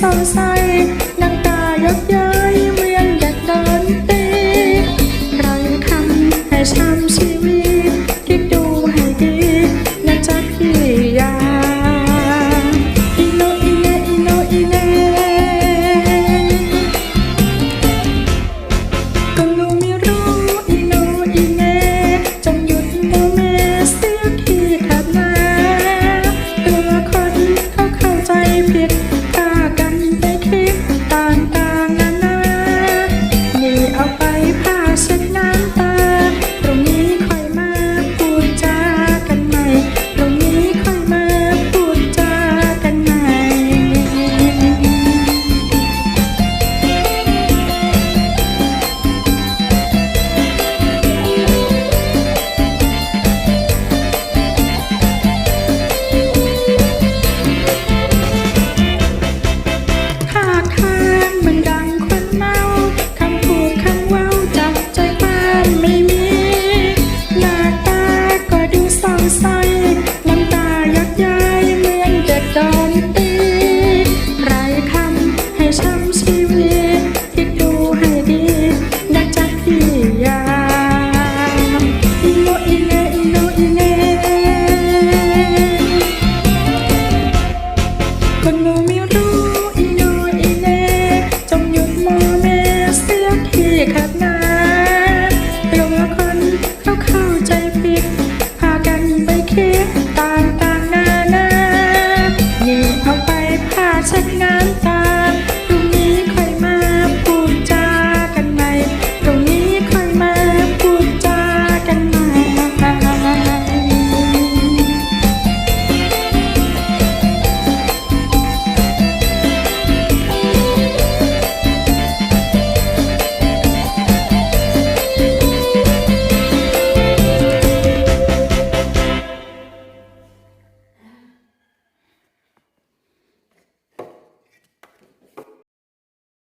sâu say nắng ta rất dơ ไส้น้ำตาหยดย้ายเหมือนจะโดนตีไรคำให้ช้ำชีวิตคิดดูให้ดีดักจักที่ยามอีโนอีเนอีโนอีเนคนหนูไม่รู้